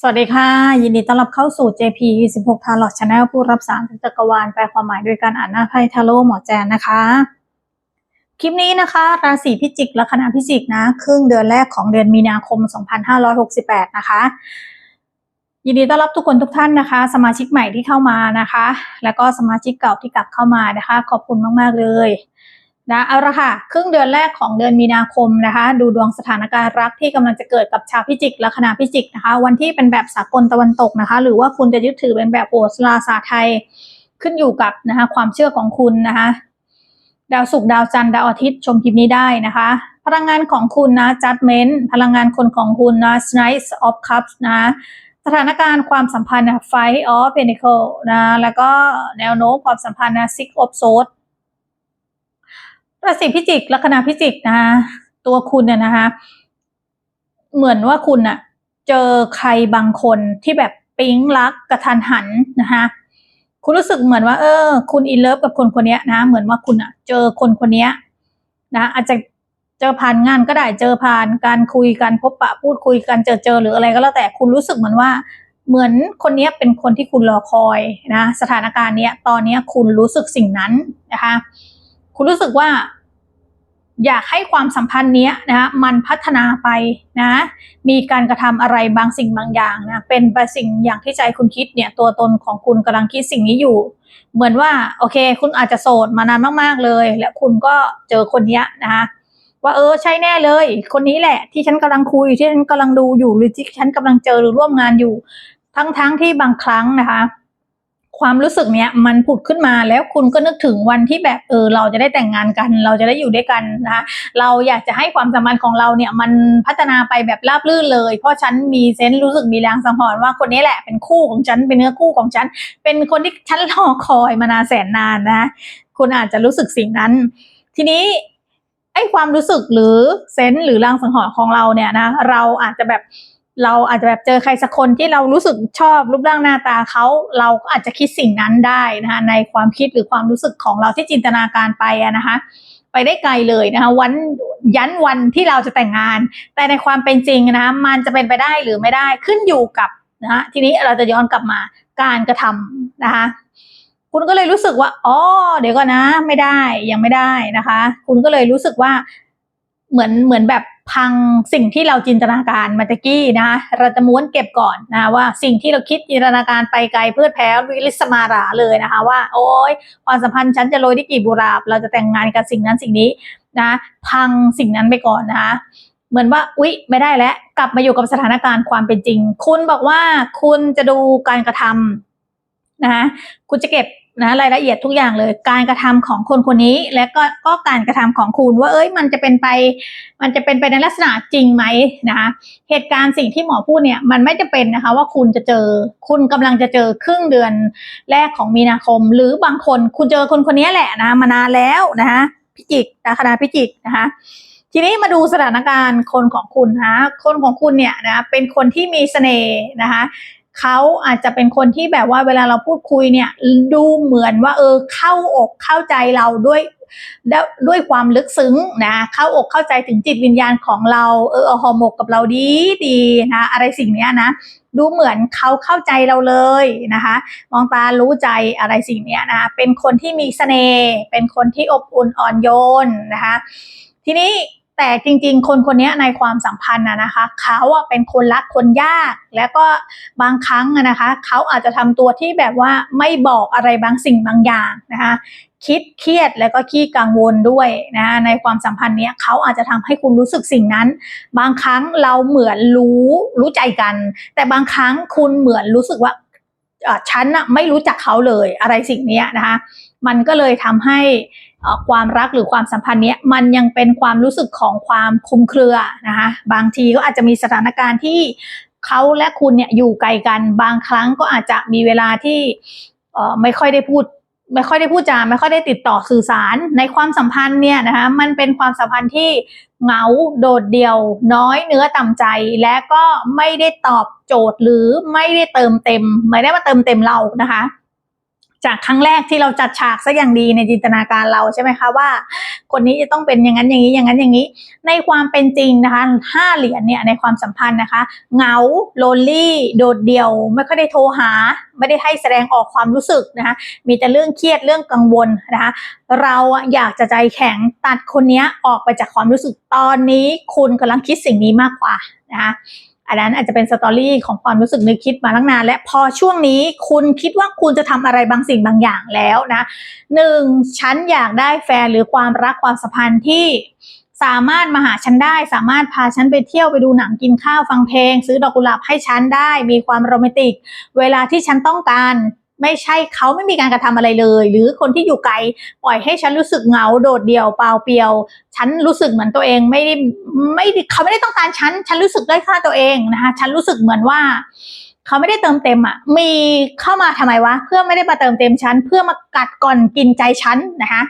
สวัสดีค่ะ ยินดีต้อนรับเข้าสู่ JP 16 t a r o t Channel ผู้รับสารจักรวาลแปลความหมายโดยการอ่านหน้าไพ่ทาโร่หมอแจนนะคะ คลิปนี้นะคะ ราศีพิจิกและคณะพิจิกนะ ครึ่งเดือนแรกของเดือนมีนาคม 2568 นะคะ ยินดีต้อนรับทุกคนทุกท่านนะคะ สมาชิกใหม่ที่เข้ามานะคะ แล้วก็สมาชิกเก่าที่กลับเข้ามานะคะ ขอบคุณมาก ๆ เลย นะเอาละค่ะ ครึ่งเดือนแรกของเดือนมีนาคมนะคะ ดูดวงสถานการณ์รักที่กำลังจะเกิดกับชาวพิจิกและคณะพิจิกนะคะ วันที่เป็นแบบสากลตะวันตกนะคะ หรือว่าคุณจะยึดถือเป็นแบบโหราศาสตร์ไทย ขึ้นอยู่กับนะคะความเชื่อของคุณนะคะ ดาวศุกร์ดาวจันทร์ดาวอาทิตย์ชมคลิปนี้ได้นะคะ พลังงานของคุณนะ judgment พลังงานคนของคุณนะ knight of cups นะสถานการณ์ความสัมพันธ์นะ fight of pentacle นะแล้วก็แนวโน้มความสัมพันธ์นะ six of swords ราศีพิจิกลัคนาพิจิกนะคะตัวคุณเนี่ยนะคะ เหมือนว่าคุณอะเจอใครบางคนที่แบบปิ๊งรักกระทันหันนะคะคุณรู้สึกเหมือนว่า เออ คุณอินเลิฟกับคนคนนี้นะ เหมือนว่าคุณอะเจอคนคนนี้นะ อาจจะเจอผ่านงานก็ได้เจอผ่านการคุยกันพบปะพูดคุยกันเจอเจอหรืออะไรก็แล้วแต่คุณรู้สึกเหมือนว่า เหมือนคนนี้เป็นคนที่คุณรอคอยนะ สถานการณ์เนี้ย ตอนเนี้ยคุณรู้สึกสิ่งนั้นนะคะ คุณรู้สึกว่า อยากให้ความสัมพันธ์เนี้ยนะมันพัฒนาไปนะมีการกระทำอะไรบางสิ่งบางอย่างนะเป็นไปสิ่งอย่างที่ใจคุณคิดเนี่ยตัวตนของคุณกำลังคิดสิ่งนี้อยู่ เหมือนว่าโอเค คุณอาจจะโสดมานานมากๆเลย และคุณก็เจอคนเนี้ยนะคะว่าเออใช่แน่เลย คนนี้แหละ ที่ฉันกำลังคุยที่ฉันกำลังดูอยู่หรือที่ฉันกำลังเจอหรือร่วมงานอยู่ ทั้งๆทที่บางครั้งนะคะ ความรู้สึกเนี้ยมันผุดขึ้นมาแล้วคุณก็นึกถึงวันที่แบบเออเราจะได้แต่งงานกัน เราจะได้อยู่ด้วยกันนะคะเราอยากจะให้ความสัมพันธ์ของเราเนี่ยมันพัฒนาไปแบบราบรื่นเลย เพราะฉันมีเซนส์รู้สึกมีแรงสังหรณ์ว่าคนนี้แหละเป็นคู่ของฉันเป็นเนื้อคู่ของฉัน เป็นคนที่ฉันรอคอยมานานแสนนานนะคุณอาจจะรู้สึกสิ่งนั้น ทีนี้ไอ้ความรู้สึกหรือเซนส์หรือรางสังหรณ์ของเราเนี่ยนะเราอาจจะแบบ เราอาจจะแบบเจอใครสักคนที่เรารู้สึกชอบรูปร่างหน้าตาเขาเราก็อาจจะคิดสิ่งนั้นได้นะคะในความคิดหรือความรู้สึกของเราที่จินตนาการไปอะนะคะไปได้ไกลเลยนะคะวันยันวันที่เราจะแต่งงาน แต่ในความเป็นจริงนะคะมันจะเป็นไปได้หรือไม่ได้ขึ้นอยู่กับนะคะทีนี้เราจะย้อนกลับมาการกระทำนะคะคุณก็เลยรู้สึกว่าอ๋อเดี๋ยวก่อนนะ ไม่ได้ยังไม่ได้นะคะ คุณก็เลยรู้สึกว่าเหมือนเหมือนแบบ พังสิ่งที่เราจินตนาการมาตะกี้นะเราจะม้วนเก็บก่อนนะว่าสิ่งที่เราคิดจินตนาการไปไกลเพื่อแพ้วิลิสมาราเลยนะคะว่า โอ้ยความสัมพันธ์ฉันจะโรยที่กี่บุราบ เราจะแต่งงานกับสิ่งนั้นสิ่งนี้นะพังสิ่งนั้นไปก่อนนะคะเหมือนว่าอุ๊ยไม่ได้แล้วกลับมาอยู่กับสถานการณ์ความเป็นจริง คุณบอกว่าคุณจะดูการกระทำนะคะคุณจะเก็บ นะรายละเอียดทุกอย่างเลย การกระทำของคนคนนี้ และก็ก็การกระทำของคุณว่าเอ้ยมันจะเป็นไป มันจะเป็นไปในลักษณะจริงไหมนะคะเหตุการณ์สิ่งที่หมอพูดเนี่ยมันไม่จะเป็นนะคะว่าคุณจะเจอคุณกำลังจะเจอครึ่งเดือนแรกของมีนาคม หรือบางคนคุณเจอคนคนนี้แหละนะมานานแล้วนะคะพิจิกนะคณะพิจิกนะคะทีนี้มาดูสถานการณ์คนของคุณนะคนของคุณเนี่ยนะเป็นคนที่มีเสน่ห์นะคะ เขาอาจจะเป็นคนที่แบบว่าเวลาเราพูดคุยเนี่ยดูเหมือนว่าเออเข้าอกเข้าใจเราด้วยด้วยความลึกซึ้งนะเข้าอกเข้าใจถึงจิตวิญญาณของเราเออหอมกกับเราดีดีนะอะไรสิ่งเนี้ยนะดูเหมือนเขาเข้าใจเราเลยนะคะ มองตารู้ใจอะไรสิ่งเนี้ยนะเป็นคนที่มีเสน่ห์เป็นคนที่อบอุ่นอ่อนโยนนะคะ ทีนี้ แต่จริงๆ คนคนนี้ในความสัมพันธ์นะคะ เขาเป็นคนรักคนยาก แล้วก็บางครั้งนะคะ เขาอาจจะทำตัวที่แบบว่าไม่บอกอะไรบางสิ่งบางอย่างนะคะคิดเครียดแล้วก็ขี้กังวลด้วยนะในความสัมพันธ์นี้เขาอาจจะทำให้คุณรู้สึกสิ่งนั้น บางครั้งเราเหมือนรู้รู้ใจกัน แต่บางครั้งคุณเหมือนรู้สึกว่า ฉันไม่รู้จักเขาเลยอะไรสิ่งนี้นะคะมันก็เลยทำให้ความรักหรือความสัมพันธ์นี้มันยังเป็นความรู้สึกของความคุมเครือนะคะบางทีก็อาจจะมีสถานการณ์ที่เขาและคุณเนี่ยอยู่ไกลกันบางครั้งก็อาจจะมีเวลาที่ไม่ค่อยได้พูด ไม่ค่อยได้พูดจาไม่ค่อยได้ติดต่อสื่อสารในความสัมพันธ์เนี่ยนะคะมันเป็นความสัมพันธ์ที่เหงาโดดเดี่ยว น้อยเนื้อต่ำใจ และก็ไม่ได้ตอบโจทย์หรือไม่ได้เติมเต็ม ไม่ได้มาเติมเต็มเรานะคะ จากครั้งแรกที่เราจัดฉากซะอย่างดีในจินตนาการเราใช่ไหมคะว่า คนนี้จะต้องเป็นอย่างนั้นอย่างนี้อย่างนั้นอย่างนี้ ในความเป็นจริงนะคะห้าเหรียญเนี่ยในความสัมพันธ์นะคะเหงาโลนลี่ โดดเดี่ยว ไม่ค่อยได้โทรหา ไม่ได้ให้แสดงออกความรู้สึกนะคะมีแต่เรื่องเครียดเรื่องกังวลนะคะเราอะอยากจะใจแข็งตัดคนนี้ออกไปจากความรู้สึกตอนนี้ คุณกำลังคิดสิ่งนี้มากกว่านะคะ อันนั้นอาจจะเป็นสตอรี่ของความรู้สึกนึกคิดมาตั้งนาน และพอช่วงนี้คุณคิดว่าคุณจะทำอะไรบางสิ่งบางอย่างแล้วนะหนึ่งฉันอยากได้แฟนหรือความรักความสัมพันธ์ที่สามารถมาหาฉันได้ สามารถพาฉันไปเที่ยวไปดูหนังกินข้าวฟังเพลง ซื้อดอกกุหลาบให้ฉันได้ มีความโรแมนติก เวลาที่ฉันต้องการ ไม่ใช่เขาไม่มีการกระทำอะไรเลย หรือคนที่อยู่ไกลปล่อยให้ฉันรู้สึกเหงาโดดเดี่ยวเปล่าเปลี่ยว ฉันรู้สึกเหมือนตัวเองไม่ได้ไม่เขาไม่ได้ต้องการฉัน ฉันรู้สึกได้ค่าตัวเองนะคะฉันรู้สึกเหมือนว่าเขาไม่ได้เติมเต็มอะ มีเข้ามาทำไมวะ เพื่อไม่ได้มาเติมเต็มฉัน เพื่อมากัดก่อนกินใจฉันนะคะ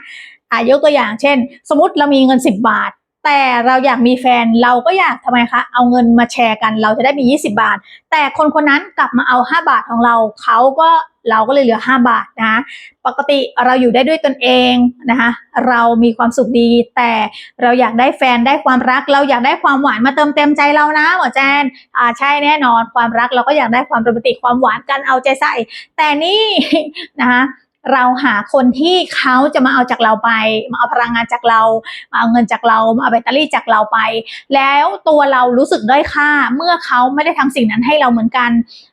อ่ายกตัวอย่างเช่น สมมติเรามีเงินสิบบาท แต่เราอยากมีแฟนเราก็อยากทำไมคะ เอาเงินมาแชร์กันเราจะได้มี 20 บาท แต่คนคนนั้นกลับมาเอา 5 บาทของเราเขาก็ เราก็เลยเหลือ 5 บาทนะคะปกติเราอยู่ได้ด้วยตนเองนะคะเรามีความสุขดี แต่เราอยากได้แฟนได้ความรัก เราอยากได้ความหวานมาเติมเต็มใจเรานะหมอแจนอ่าใช่แน่นอนความรักเราก็อยากได้ความโรแมนติกความหวานกันเอาใจใส่ แต่นี่นะคะ เราหาคนที่เขาจะมาเอาจากเราไป มาเอาพลังงานจากเรา มาเอาเงินจากเรา มาเอาแบตเตอรี่จากเราไป แล้วตัวเรารู้สึกด้อยค่า เมื่อเขาไม่ได้ทำสิ่งนั้นให้เราเหมือนกัน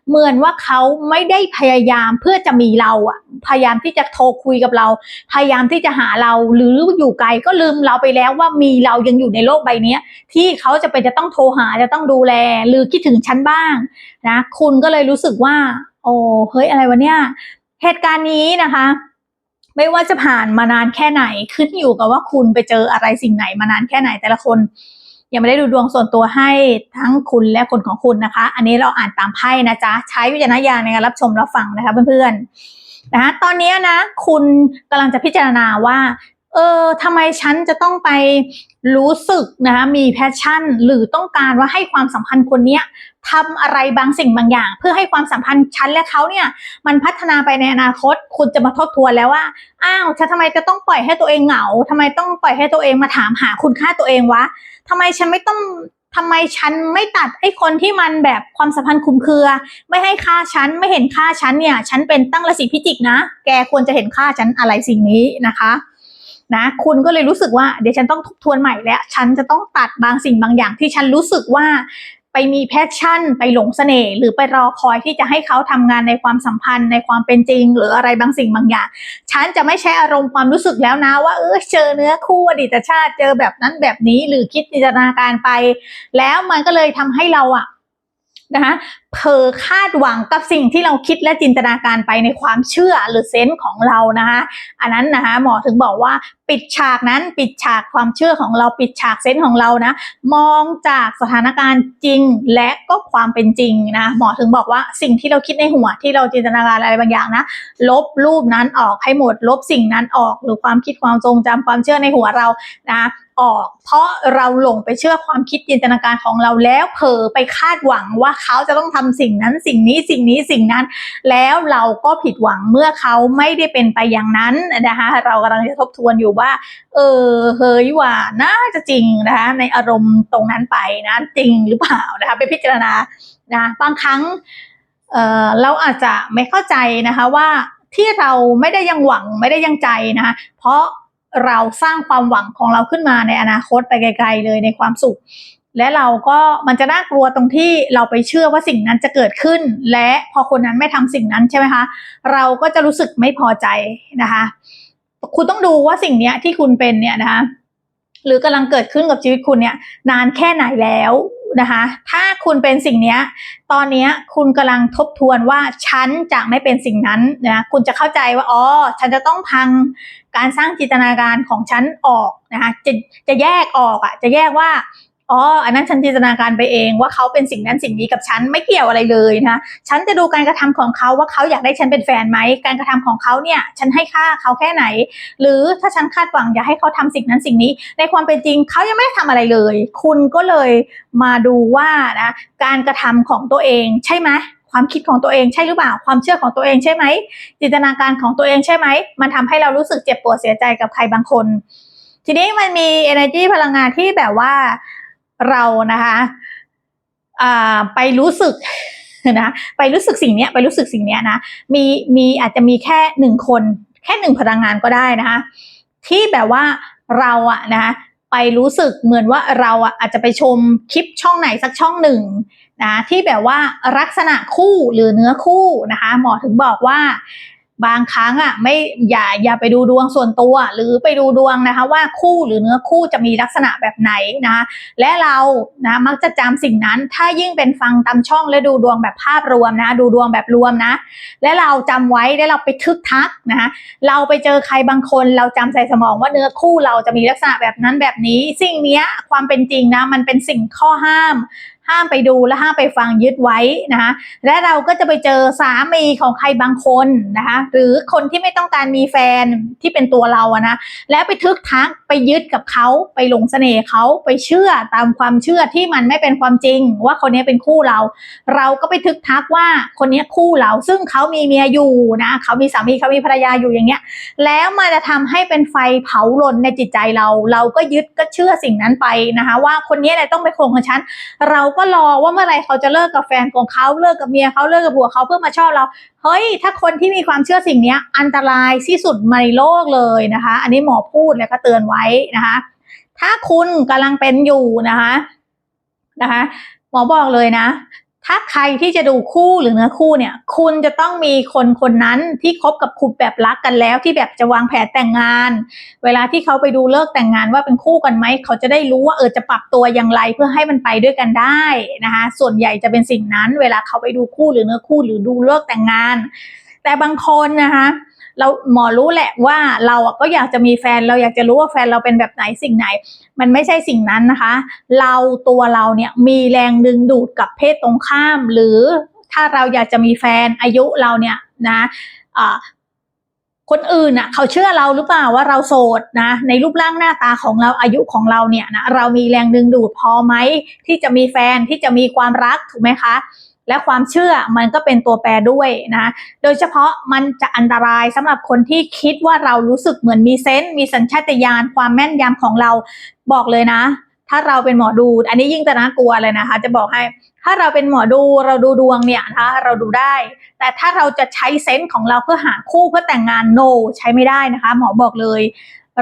เหมือนว่าเขาไม่ได้พยายามเพื่อจะมีเราอะพยายามที่จะโทรคุยกับเรา พยายามที่จะหาเรา หรืออยู่ไกลก็ลืมเราไปแล้วว่ามีเรายังอยู่ในโลกใบนี้ที่เขาจะเป็นจะต้องโทรหาจะต้องดูแล หรือคิดถึงฉันบ้างนะ คุณก็เลยรู้สึกว่า โอ้เฮ้ยอะไรวะเนี่ย เหตุการณ์นี้นะคะ ไม่ว่าจะผ่านมานานแค่ไหนขึ้นอยู่กับว่าคุณไปเจออะไรสิ่งไหนมานานแค่ไหนแต่ละคนยังไม่ได้ดูดวงส่วนตัวให้ทั้งคุณและคนของคุณนะคะ อันนี้เราอ่านตามไพ่นะจ๊ะใช้วิจารณญาณในการรับชมรับฟังนะคะเพื่อนๆนะคะตอนนี้นะ คุณกำลังจะพิจารณาว่า เออทำไมฉันจะต้องไปรู้สึกนะคะมีแพชชั่น หรือต้องการว่าให้ความสัมพันธ์คนเนี้ยทำอะไรบางสิ่งบางอย่าง เพื่อให้ความสัมพันธ์ฉันและเขาเนี่ยมันพัฒนาไปในอนาคต คุณจะมาทบทวนแล้วว่าอ้าวฉันทำไมจะต้องปล่อยให้ตัวเองเหงาทำไมต้องปล่อยให้ตัวเองมาถามหาคุณค่าตัวเองวะทำไมฉันไม่ต้องทำไมฉันไม่ตัดไอ้คนที่มันแบบความสัมพันธ์คุมเครือ ไม่ให้ค่าฉันไม่เห็นค่าฉันเนี่ย ฉันเป็นตั้งราศีพิจิกนะ แกควรจะเห็นค่าฉันอะไรสิ่งนี้นะคะ นะคุณก็เลยรู้สึกว่าเดี๋ยวฉันต้องทบทวนใหม่แล้ว ฉันจะต้องตัดบางสิ่งบางอย่างที่ฉันรู้สึกว่าไปมีแพชชั่น ไปหลงเสน่ห์หรือไปรอคอยที่จะให้เขาทำงานในความสัมพันธ์ในความเป็นจริง หรืออะไรบางสิ่งบางอย่าง ฉันจะไม่ใช้อารมณ์ความรู้สึกแล้วนะ ว่าเออเจอเนื้อคู่อดีตชาติเจอแบบนั้นแบบนี้หรือคิดจินตนาการไป แล้วมันก็เลยทำให้เราอะ นะคะเพอคาดหวังกับสิ่งที่เราคิดและจินตนาการไปในความเชื่อหรือเซนส์ของเรานะคะอันนั้นนะคะหมอถึงบอกว่าปิดฉากนั้นปิดฉากความเชื่อของเราปิดฉากเซนส์ของเรานะมองจากสถานการณ์จริงและก็ความเป็นจริงนะหมอถึงบอกว่าสิ่งที่เราคิดในหัวที่เราจินตนาการอะไรบางอย่างนะลบรูปนั้นออกให้หมดลบสิ่งนั้นออก หรือความคิดความทรงจำความเชื่อในหัวเรานะ ออก เพราะเราหลงไปเชื่อความคิดจินตนาการของเราแล้วเผลอไปคาดหวังว่าเขาจะต้องทำสิ่งนั้นสิ่งนี้สิ่งนี้สิ่งนั้น แล้วเราก็ผิดหวังเมื่อเขาไม่ได้เป็นไปอย่างนั้นนะคะเรากำลังจะทบทวนอยู่ว่า เออเฮ้ยว่าน่าจะจริงนะคะในอารมณ์ตรงนั้นไปนะจริงหรือเปล่านะคะไปพิจารณานะบางครั้งเออเราอาจจะไม่เข้าใจนะคะว่าที่เราไม่ได้ยังหวังไม่ได้ยังใจนะคะเพราะ เราสร้างความหวังของเราขึ้นมาในอนาคตไปไกล ๆ เลยในความสุข และเราก็มันจะน่ากลัวตรงที่เราไปเชื่อว่าสิ่งนั้นจะเกิดขึ้น และพอคนนั้นไม่ทำสิ่งนั้นใช่ไหมคะ เราก็จะรู้สึกไม่พอใจนะคะ คุณต้องดูว่าสิ่งนี้ที่คุณเป็นเนี่ยนะคะหรือกำลังเกิดขึ้นกับชีวิตคุณเนี่ยนานแค่ไหนแล้ว นะคะ ถ้าคุณเป็นสิ่งนี้ตอนนี้คุณกำลังทบทวนว่าฉันจะไม่เป็นสิ่งนั้นนะคุณจะเข้าใจว่าอ๋อฉันจะต้องพังการสร้างจินตนาการของฉันออกนะคะจะจะแยกออกอะจะแยกว่า อ๋อ อันนั้นฉันจินตนาการไปเองว่าเขาเป็นสิ่งนั้นสิ่งนี้กับฉันไม่เกี่ยวอะไรเลยนะฉันจะดูการกระทำของเขาว่าเขาอยากได้ฉันเป็นแฟนไหมการกระทำของเขาเนี่ยฉันให้ค่าเขาแค่ไหน หรือถ้าฉันคาดหวังอยากให้เขาทำสิ่งนั้นสิ่งนี้ ในความเป็นจริงเขายังไม่ได้ทำอะไรเลย คุณก็เลยมาดูว่านะการกระทำของตัวเองใช่ไหมคความคิดของตัวเองใช่หรือเปล่า ความเชื่อของตัวเองใช่ไหมจินตนาการของตัวเองใช่ไหมมันทำให้เรารู้สึกเจ็บปวดเสียใจกับใครบางคน ทีนี้มันมี energy พลังงานที่แบบว่า เรานะคะไปรู้สึกนะไปรู้สึกสิ่งเนี้ยไปรู้สึกสิ่งเนี้ยนะมีมีอาจจะมีแค่หนึ่งคน แค่หนึ่งพลังงานก็ได้นะคะที่แบบว่าเราอะนะคะไปรู้สึกเหมือนว่าเราอะอาจจะไปชมคลิปช่องไหนสักช่องหนึ่งนะที่แบบว่าลักษณะคู่หรือเนื้อคู่นะคะหมอถึงบอกว่า บางครั้งอะไม่อย่าอย่าไปดูดวงส่วนตัว หรือไปดูดวงนะคะว่าคู่หรือเนื้อคู่จะมีลักษณะแบบไหนนะคะและเรานะมักจะจำสิ่งนั้น ถ้ายิ่งเป็นฟังตามช่องและดูดวงแบบภาพรวมนะ ดูดวงแบบรวมนะ และเราจำไว้แล้วเราไปทึกทักนะคะเราไปเจอใครบางคนเราจำใส่สมองว่าเนื้อคู่เราจะมีลักษณะแบบนั้นแบบนี้ สิ่งเนี้ยความเป็นจริงนะมันเป็นสิ่งข้อห้าม ห้ามไปดูและห้ามไปฟังยึดไว้นะคะและเราก็จะไปเจอสามีของใครบางคนนะคะหรือคนที่ไม่ต้องการมีแฟนที่เป็นตัวเราอะนะแล้วไปทึกทักไปยึดกับเขาไปหลงเสน่ห์เขาไปเชื่อตามความเชื่อที่มันไม่เป็นความจริง ว่าคนนี้เป็นคู่เรา เราก็ไปทึกทักว่าคนนี้คู่เรา ซึ่งเขามีเมียอยู่นะเขามีสามีเขามีภรรยาอยู่อย่างเงี้ยแล้วมันจะทำให้เป็นไฟเผาลนในจิตใจเรา เราก็ยึดก็เชื่อสิ่งนั้นไปนะคะว่าคนนี้แหละต้องไปคงกับฉันเราก็รอว่าเมื่อไรเขาจะเลิกกับแฟนของเขาเลิกกับเมียเขาเลิกกับผัวเขาเพื่อมาชอบเรา เฮ้ย ถ้าคนที่มีความเชื่อสิ่งนี้อันตรายที่สุดในโลกเลยนะคะ อันนี้หมอพูดแล้วก็เตือนไว้นะคะ ถ้าคุณกำลังเป็นอยู่นะคะนะคะ หมอบอกเลยนะ ถ้าใครที่จะดูคู่หรือเนื้อคู่เนี่ย คุณจะต้องมีคนคนนั้นที่คบกับคุณแบบรักกันแล้ว ที่แบบจะวางแผนแต่งงาน เวลาที่เขาไปดูเลิกแต่งงานว่าเป็นคู่กันไหม เขาจะได้รู้ว่าเออจะปรับตัวอย่างไรเพื่อให้มันไปด้วยกันได้นะคะ ส่วนใหญ่จะเป็นสิ่งนั้น เวลาเขาไปดูคู่หรือเนื้อคู่หรือดูเลิกแต่งงาน แต่บางคนนะคะ เราหมอรู้แหละว่าเราอะก็อยากจะมีแฟนเราอยากจะรู้ว่าแฟนเราเป็นแบบไหนสิ่งไหน มันไม่ใช่สิ่งนั้นนะคะ เราตัวเราเนี่ยมีแรงดึงดูดกับเพศตรงข้าม หรือถ้าเราอยากจะมีแฟนอายุเราเนี่ยนะอ่าคนอื่นอะเขาเชื่อเราหรือเปล่าว่าเราโสดนะ ในรูปร่างหน้าตาของเราอายุของเราเนี่ยนะเรามีแรงดึงดูดพอไหมที่จะมีแฟนที่จะมีความรักถูกไหมคะ และความเชื่อมันก็เป็นตัวแปรด้วยนะ โดยเฉพาะมันจะอันตรายสำหรับคนที่คิดว่าเรารู้สึกเหมือนมีเซนส์มีสัญชาตญาณความแม่นยำของเราบอกเลยนะ ถ้าเราเป็นหมอดู อันนี้ยิ่งจะน่ากลัวเลยนะคะ จะบอกให้ถ้าเราเป็นหมอดูเราดูดวงเนี่ยนะคะเราดูได้ แต่ถ้าเราจะใช้เซนส์ของเราเพื่อหาคู่เพื่อแต่งงาน no ใช้ไม่ได้นะคะ หมอบอกเลย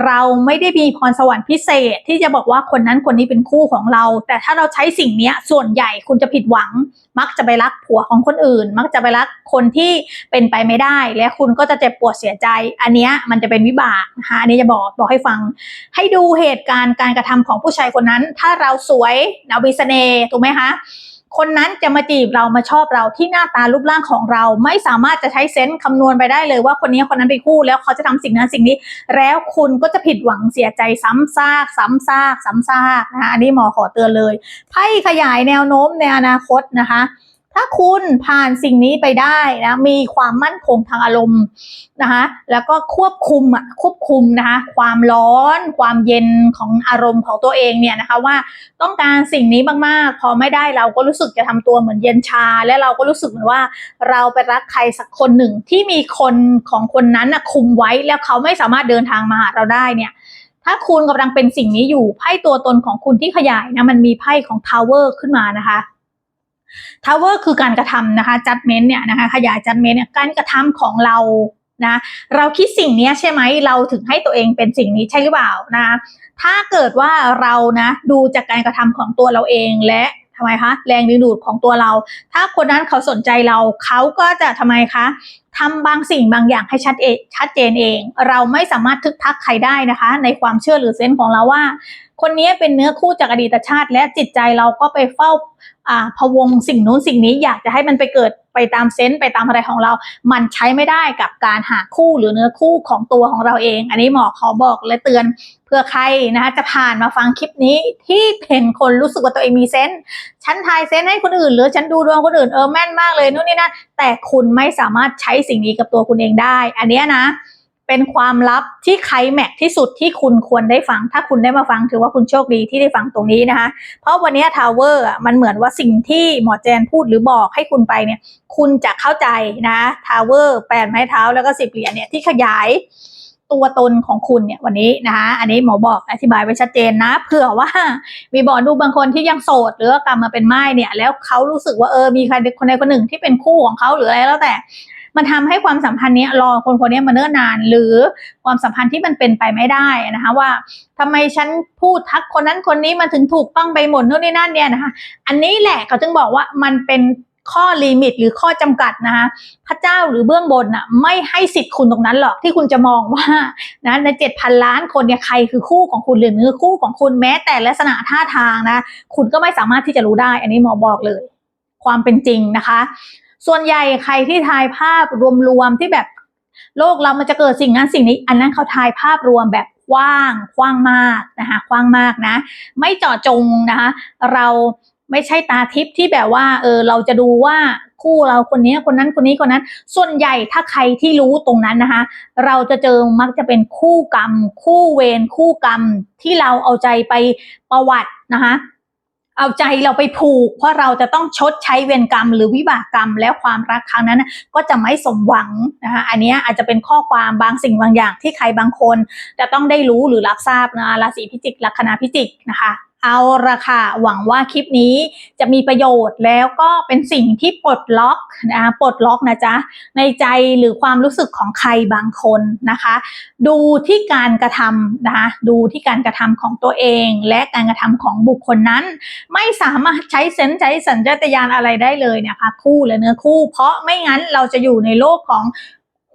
เราไม่ได้มีพรสวรรค์พิเศษ ที่จะบอกว่าคนนั้นคนนี้เป็นคู่ของเรา แต่ถ้าเราใช้สิ่งนี้ส่วนใหญ่คุณจะผิดหวัง มักจะไปรักผัวของคนอื่น มักจะไปรักคนที่เป็นไปไม่ได้ และคุณก็จะเจ็บปวดเสียใจ อันนี้มันจะเป็นวิบากนะคะอันนี้จะบอกบอกให้ฟัง ให้ดูเหตุการณ์การกระทำของผู้ชายคนนั้น ถ้าเราสวยเรามีเสน่ห์ถูกไหมคะ คนนั้นจะมาจีบเรามาชอบเราที่หน้าตารูปร่างของเรา ไม่สามารถจะใช้เซนส์คำนวณไปได้เลยว่าคนนี้คนนั้นเป็นคู่แล้วเขาจะทำสิ่งนั้นสิ่งนี้ แล้วคุณก็จะผิดหวังเสียใจซ้ำซากซ้ำซากซ้ำซากนะคะอันนี้หมอขอเตือนเลยไพ่ขยายแนวโน้มในอนาคตนะคะ ถ้าคุณผ่านสิ่งนี้ไปได้นะมีความมั่นคงทางอารมณ์นะคะแล้วก็ควบคุมอะควบคุมนะคะความร้อน ความเย็นของอารมณ์ของตัวเองเนี่ยนะคะว่าต้องการสิ่งนี้มากๆ พอไม่ได้เราก็รู้สึกจะทำตัวเหมือนเย็นชา และเราก็รู้สึกเหมือนว่าเราไปรักใครสักคนหนึ่งที่มีคนของคนนั้นนะคุมไว้แล้วเขาไม่สามารถเดินทางมาหาเราได้เนี่ยถ้าคุณกำลังเป็นสิ่งนี้อยู่ไพ่ตัวตนของคุณที่ขยายนะมันมีไพ่ของ Tower ขึ้นมานะคะ Tower คือการกระทำนะคะ judgment เนี่ยนะคะขยาย judgment เนี่ยการกระทำของเรานะเราคิดสิ่งนี้ใช่ไหมเราถึงให้ตัวเองเป็นสิ่งนี้ใช่หรือเปล่านะถ้าเกิดว่าเรานะดูจากการกระทำของตัวเราเองและทำไมคะแรงดึงดูดของตัวเรา ถ้าคนนั้นเขาสนใจเราเขาก็จะทำไมคะทำบางสิ่งบางอย่างให้ชัดเอชัดเจนเอง เราไม่สามารถทึกทักใครได้นะคะ ในความเชื่อหรือเซนส์ของเราว่า คนนี้เป็นเนื้อคู่จากอดีตชาติ และจิตใจเราก็ไปเฝ้าอ่าพวงสิ่งนู้นสิ่งนี้อยากจะให้มันไปเกิดไปตามเซนส์ไปตามอะไรของเรา มันใช้ไม่ได้กับการหาคู่หรือเนื้อคู่ของตัวของเราเอง อันนี้หมอขอบอกและเตือนเพื่อใครนะคะจะผ่านมาฟังคลิปนี้ที่เป็นคนรู้สึกว่าตัวเองมีเซนส์ฉันทายเซนส์ให้คนอื่น หรือฉันดูดวงคนอื่นเออแม่นมากเลยนู่นนี่นั่นแต่คุณไม่สามารถใช้สิ่งนี้กับตัวคุณเองได้ อันนี้นะ เป็นความลับที่ใครแม็กที่สุดที่คุณควรได้ฟัง ถ้าคุณได้มาฟังถือว่าคุณโชคดีที่ได้ฟังตรงนี้นะคะ เพราะวันนี้ทาวเวอร์มันเหมือนว่าสิ่งที่หมอแจนพูดหรือบอกให้คุณไปเนี่ย คุณจะเข้าใจนะทาวเวอร์แปดไม้เท้าแล้วก็สิบเหรียญเนี่ยที่ขยายตัวตนของคุณเนี่ยวันนี้นะคะอันนี้หมอบอกอธิบายไว้ชัดเจนนะ เผื่อว่ามีบอดูบางคนที่ยังโสด หรือกลับมาเป็นไม้เนี่ย แล้วเขารู้สึกว่าเออมีใครคนใดคนหนึ่งที่เป็นคู่ของเขาหรืออะไรแล้วแต่ มันทำให้ความสัมพันธ์นี้รอคนคนนี้มาเนิ่นนาน หรือความสัมพันธ์ที่มันเป็นไปไม่ได้นะคะว่าทำไมฉันพูดทักคนนั้นคนนี้มันถึงถูกต้องไปหมดนู่นนี่นั่นเนี่ยนะคะ อันนี้แหละเขาจึงบอกว่ามันเป็นข้อลิมิตหรือข้อจำกัดนะคะพระเจ้าหรือเบื้องบนน่ะไม่ให้สิทธิ์คุณตรงนั้นหรอกที่คุณจะมองว่านะในเจ็ดพันล้านคนเนี่ยใครคือคู่ของคุณหรือมือคู่ของคุณแม้แต่ลักษณะท่าทางนะ คุณก็ไม่สามารถที่จะรู้ได้ อันนี้หมอบอกเลย ความเป็นจริงนะคะ ส่วนใหญ่ใครที่ทายภาพรวมๆที่แบบโลกเรามันจะเกิดสิ่งนั้นสิ่งนี้ อันนั้นเขาทายภาพรวมแบบกว้างกว้างมากนะคะกว้างมากนะ ไม่เจาะจงนะคะ เราไม่ใช่ตาทิพย์ที่แบบว่าเออเราจะดูว่าคู่เราคนนี้คนนั้นคนนี้คนนั้น ส่วนใหญ่ถ้าใครที่รู้ตรงนั้นนะคะ เราจะเจอมักจะเป็นคู่กรรม คู่เวรคู่กรรมที่เราเอาใจไปประวัตินะคะ เอาใจเราไปผูก เพราะเราจะต้องชดใช้เวรกรรมหรือวิบากกรรมแล้วความรักครั้งนั้นก็จะไม่สมหวังนะคะอันนี้อาจจะเป็นข้อความบางสิ่งบางอย่างที่ใครบางคน จะต้องได้รู้หรือรับทราบนะราศีพิจิกลัคนาพิจิกนะคะ เอาละค่ะหวังว่าคลิปนี้จะมีประโยชน์แล้วก็เป็นสิ่งที่ปลดล็อกนะปลดล็อกนะจ๊ะในใจหรือความรู้สึกของใครบางคนนะคะ ดูที่การกระทำนะคะดูที่การกระทำของตัวเอง และการกระทำของบุคคลนั้น ไม่สามารถใช้เซนส์ใช้สัญชาตญาณอะไรได้เลยนะคะคู่และเนื้อคู่ เพราะไม่งั้นเราจะอยู่ในโลกของ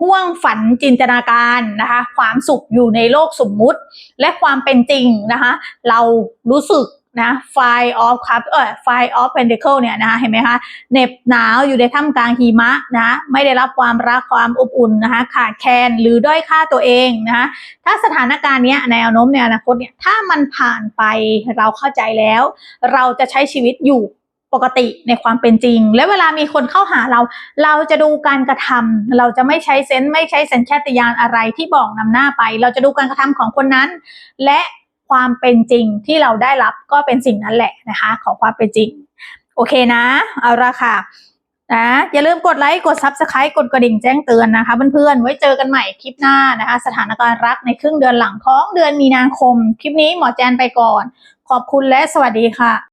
ห่วงฝันจินตนาการนะคะ ความสุขอยู่ในโลกสมมุติ และความเป็นจริงนะคะ เรารู้สึกนะไฟออฟครับเออไฟออฟเพนเดเคิลเนี่ยนะคะเห็นไหมคะเหน็บหนาวอยู่ในท่ามกลางหิมะนะไม่ได้รับความรักความอบอุ่นนะคะขาดแคลนหรือด้อยค่าตัวเองนะคะถ้าสถานการณ์เนี้ยแนวโน้มในอนาคตเนี่ยถ้ามันผ่านไปเราเข้าใจแล้ว เราจะใช้ชีวิตอยู่ ปกติในความเป็นจริง และเวลามีคนเข้าหาเรา เราจะดูการกระทำเราจะไม่ใช้เซนส์ไม่ใช้สัญชาตญาณอะไรที่บอกนำหน้าไป เราจะดูการกระทำของคนนั้น และความเป็นจริงที่เราได้รับก็เป็นสิ่งนั้นแหละนะคะ ของความเป็นจริง โอเคนะ เอาละค่ะนะอย่าลืมกดไลค์กด Subscribe กดกระดิ่งแจ้งเตือนนะคะเพื่อนๆไว้เจอกันใหม่คลิปหน้านะคะ สถานการณ์รักในครึ่งเดือนหลังของเดือนมีนาคม คลิปนี้หมอแจนไปก่อน ขอบคุณและสวัสดีค่ะ